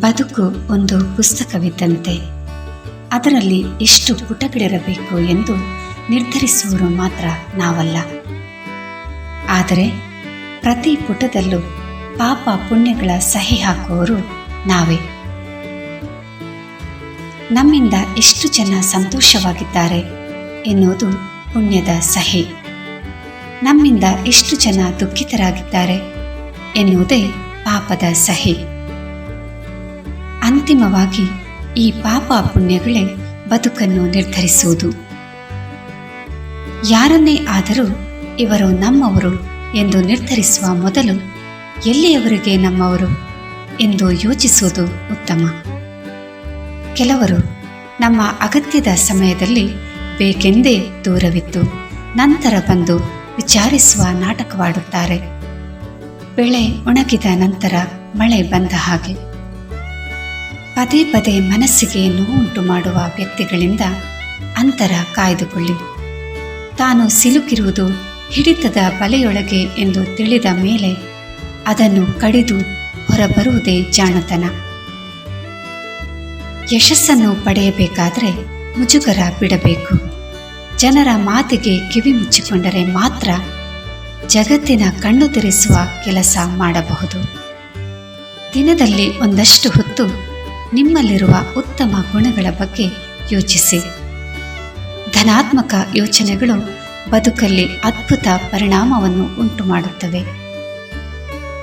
ಬದುಕು ಒಂದು ಪುಸ್ತಕವಿದ್ದಂತೆ. ಅದರಲ್ಲಿ ಎಷ್ಟು ಪುಟಗಳಿರಬೇಕು ಎಂದು ನಿರ್ಧರಿಸುವರು ಮಾತ್ರ ನಾವಲ್ಲ. ಆದರೆ ಪ್ರತಿ ಪುಟದಲ್ಲೂ ಪಾಪ ಪುಣ್ಯಗಳ ಸಹಿ ಹಾಕುವವರು ನಾವೇ. ನಮ್ಮಿಂದ ಎಷ್ಟು ಜನ ಸಂತೋಷವಾಗಿದ್ದಾರೆ ಎನ್ನುವುದು ಪುಣ್ಯದ ಸಹಿ. ನಮ್ಮಿಂದ ಎಷ್ಟು ಜನ ದುಃಖಿತರಾಗಿದ್ದಾರೆ ಎನ್ನುವುದೇ ಪಾಪದ ಸಹಿ. ಅಂತಿಮವಾಗಿ ಈ ಪಾಪ ಪುಣ್ಯಗಳೇ ಬದುಕನ್ನು ನಿರ್ಧರಿಸುವುದು. ಯಾರನ್ನೇ ಆದರೂ ಇವರು ನಮ್ಮವರು ಎಂದು ನಿರ್ಧರಿಸುವ ಮೊದಲು ಎಲ್ಲಿಯವರಿಗೆ ನಮ್ಮವರು ಎಂದು ಯೋಚಿಸುವುದು ಉತ್ತಮ. ಕೆಲವರು ನಮ್ಮ ಅಗತ್ಯದ ಸಮಯದಲ್ಲಿ ಬೇಕೆಂದೇ ದೂರವಿತ್ತು ನಂತರ ಬಂದು ವಿಚಾರಿಸುವ ನಾಟಕವಾಡುತ್ತಾರೆ. ಬೆಳೆ ಒಣಗಿದ ನಂತರ ಮಳೆ ಬಂದ ಹಾಗೆ. ಪದೇ ಪದೇ ಮನಸ್ಸಿಗೆ ನೋವುಂಟು ಮಾಡುವ ವ್ಯಕ್ತಿಗಳಿಂದ ಅಂತರ ಕಾಯ್ದುಕೊಳ್ಳಿ. ತಾನು ಸಿಲುಕಿರುವುದು ಹಿಡಿತದ ಬಲೆಯೊಳಗೆ ಎಂದು ತಿಳಿದ ಮೇಲೆ ಅದನ್ನು ಕಡಿದು ಹೊರಬರುವುದೇ ಜಾಣತನ. ಯಶಸ್ಸನ್ನು ಪಡೆಯಬೇಕಾದರೆ ಮುಜುಗರ ಬಿಡಬೇಕು. ಜನರ ಮಾತಿಗೆ ಕಿವಿ ಮುಚ್ಚಿಕೊಂಡರೆ ಮಾತ್ರ ಜಗತ್ತಿನ ಕಣ್ಣು ತೆರೆಸುವ ಕೆಲಸ ಮಾಡಬಹುದು. ದಿನದಲ್ಲಿ ಒಂದಷ್ಟು ಹೊತ್ತು ನಿಮ್ಮಲ್ಲಿರುವ ಉತ್ತಮ ಗುಣಗಳ ಬಗ್ಗೆ ಯೋಚಿಸಿ. ಧನಾತ್ಮಕ ಯೋಚನೆಗಳು ಬದುಕಲ್ಲಿ ಅದ್ಭುತ ಪರಿಣಾಮವನ್ನು ಉಂಟು ಮಾಡುತ್ತವೆ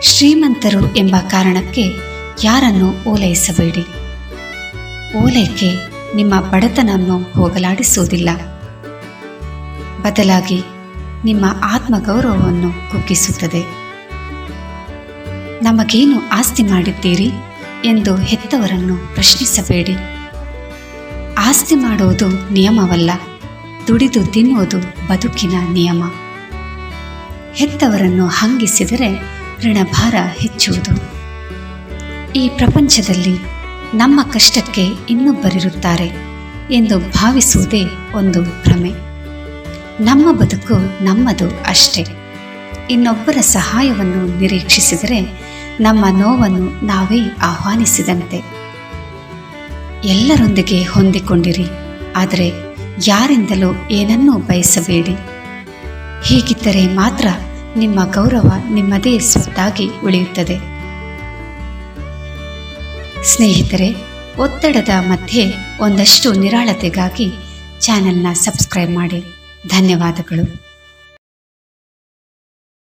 ಶ್ರೀಮಂತರು ಎಂಬ ಕಾರಣಕ್ಕೆ ಯಾರನ್ನು ಓಲೈಸಬೇಡಿ. ಓಲೈಕೆ ನಿಮ್ಮ ಬಡತನವನ್ನು ಹೋಗಲಾಡಿಸುವುದಿಲ್ಲ. ಬದಲಾಗಿ ನಿಮ್ಮ ಆತ್ಮಗೌರವವನ್ನು ಕುಗ್ಗಿಸುತ್ತದೆ. ನಮಗೇನು ಆಸ್ತಿ ಮಾಡಿದ್ದೀರಿ? ಎಂದು ಹೆತ್ತವರನ್ನು ಪ್ರಶ್ನಿಸಬೇಡಿ. ಆಸ್ತಿ ಮಾಡುವುದು ನಿಯಮವಲ್ಲ, ದುಡಿದು ತಿನ್ನುವುದು ಬದುಕಿನ ನಿಯಮ. ಹೆತ್ತವರನ್ನು ಹಂಗಿಸಿದರೆ ಋಣಭಾರ ಹೆಚ್ಚುವುದು. ಈ ಪ್ರಪಂಚದಲ್ಲಿ ನಮ್ಮ ಕಷ್ಟಕ್ಕೆ ಇನ್ನೊಬ್ಬರಿರುತ್ತಾರೆ ಎಂದು ಭಾವಿಸುವುದೇ ಒಂದು ಭ್ರಮೆ. ನಮ್ಮ ಬದುಕು ನಮ್ಮದು ಅಷ್ಟೇ. ಇನ್ನೊಬ್ಬರ ಸಹಾಯವನ್ನು ನಿರೀಕ್ಷಿಸಿದರೆ ನಮ್ಮ ನೋವನ್ನು ನಾವೇ ಆಹ್ವಾನಿಸಿದಂತೆ. ಎಲ್ಲರೊಂದಿಗೆ ಹೊಂದಿಕೊಂಡಿರಿ, ಆದರೆ ಯಾರಿಂದಲೂ ಏನನ್ನೂ ಬಯಸಬೇಡಿ. ಹೀಗಿದ್ದರೆ ಮಾತ್ರ ನಿಮ್ಮ ಗೌರವ ನಿಮ್ಮದೇ ಸ್ವತ್ತಾಗಿ ಉಳಿಯುತ್ತದೆ. ಸ್ನೇಹಿತರೆ, ಒತ್ತಡದ ಮಧ್ಯೆ ಒಂದಷ್ಟು ನಿರಾಳತೆಗಾಗಿ ಚಾನೆಲ್ನ ಸಬ್ಸ್ಕ್ರೈಬ್ ಮಾಡಿ. ಧನ್ಯವಾದಗಳು.